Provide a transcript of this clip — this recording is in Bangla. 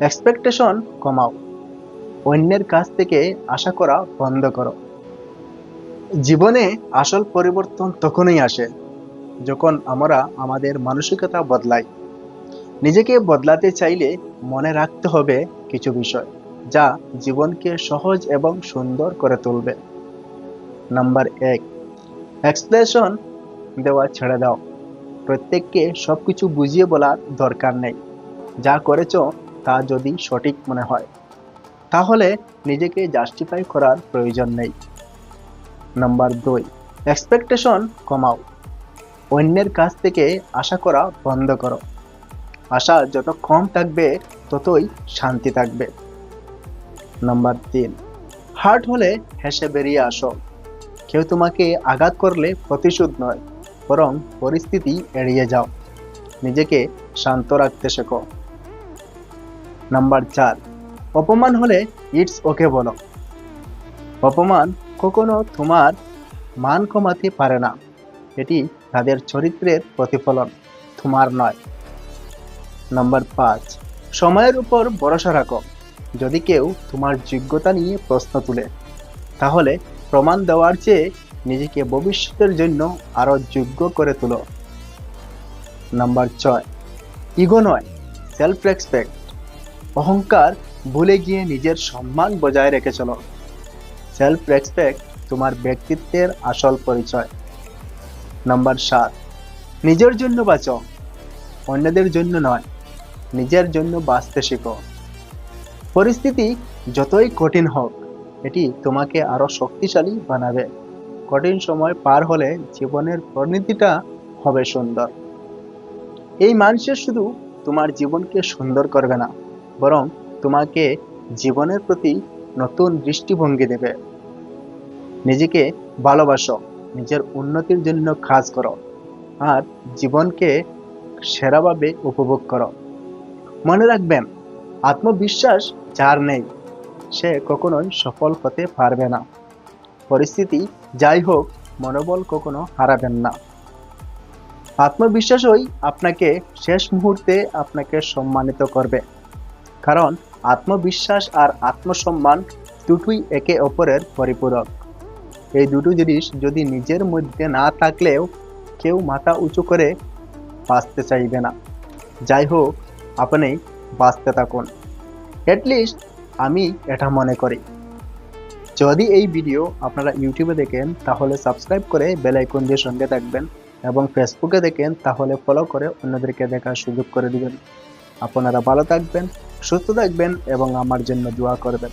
এক্সপেকটেশন কমাও। অন্যের কাছ থেকে আশা করা বন্ধ করো। জীবনে আসল পরিবর্তন তখনই আসে যখন আমরা আমাদের মানসিকতা বদলাই। নিজেকে বদলাতে চাইলে মনে রাখতে হবে কিছু বিষয়, যা জীবনকে সহজ এবং সুন্দর করে তুলবে। নাম্বার এক এক্সপ্লেশন দেওয়া ছেড়ে দাও। প্রত্যেককে সবকিছু বুঝিয়ে বলার দরকার নেই। যা করেছ তা যদি সঠিক মনে হয়, তাহলে নিজেকে জাস্টিফাই করার প্রয়োজন নেই। নাম্বার দুই এক্সপেকটেশন কমাও। অন্যের কাছ থেকে আশা করা বন্ধ করো। আশা যত কম থাকবে, ততই শান্তি থাকবে। নাম্বার তিন হার্ট হলে হেসে বেরিয়ে আসো। কেউ তোমাকে আঘাত করলে প্রতিশোধ নয়, বরং পরিস্থিতি এড়িয়ে যাও। নিজেকে শান্ত রাখতে শেখো। নাম্বার চার। অপমান হলে ইটস ওকে বলো। অপমান কখনো তোমার মান কমাতে পারে না। এটি তাদের চরিত্রের প্রতিফলন, তোমার নয়। নাম্বার পাঁচ। সময়ের উপর ভরসা রাখো। যদি কেউ তোমার যোগ্যতা নিয়ে প্রশ্ন তুলে, তাহলে প্রমাণ দেওয়ার চেয়ে নিজেকে ভবিষ্যতের জন্য আরও যোগ্য করে তোলো। নাম্বার ছয়। ইগো নয় সেলফ রেসপেক্ট অহংকার ভুলে গিয়ে নিজের সম্মান বজায় রেখে চলো। সেলফ রেসপেক্ট তোমার ব্যক্তিত্বের আসল পরিচয়। নাম্বার সাত, নিজের জন্য বাঁচো, অন্যদের জন্য নয়, নিজের জন্য বাঁচতে শেখো। পরিস্থিতি যতই কঠিন হোক, এটি তোমাকে আরও শক্তিশালী বানাবে। কঠিন সময় পার হলে জীবনের পরিণতিটা হবে সুন্দর। এই মানুষের শুধু তোমার জীবনকে সুন্দর করবে না বরং তোমাকে জীবনের প্রতি নতুন দৃষ্টিভঙ্গি দেবে। নিজেকে ভালোবাসো, নিজের উন্নতির জন্য কাজ করো, আর জীবনকে সেরাভাবে উপভোগ করো। মনে রাখবেন, আত্মবিশ্বাস যার নেই, সে কখনোই সফল হতে পারবে না। পরিস্থিতি যাই হোক, মনোবল কখনো হারাবেন না। আত্মবিশ্বাসই আপনাকে শেষ মুহূর্তে আপনাকে সম্মানিত করবে। কারণ আত্মবিশ্বাস আর আত্মসম্মান দুটোই একে অপরের পরিপূরক। এই দুটো জিনিস যদি নিজের মধ্যে না থাকলেও কেউ মাথা উঁচু করে বাঁচতে চাইবে না। যাই হোক, আপনি বাঁচতে থাকুন। অ্যাটলিস্ট আমি এটা মনে করি। যদি এই ভিডিও আপনারা ইউটিউবে দেখেন, তাহলে সাবস্ক্রাইব করে বেল আইকন দিয়ে সঙ্গে থাকবেন এবং ফেসবুকে দেখেন, তাহলে ফলো করে অন্যদেরকে দেখার সুযোগ করে দিবেন। আপনারা ভালো থাকবেন সুস্থ থাকবেন এবং আমার জন্য দোয়া করবেন।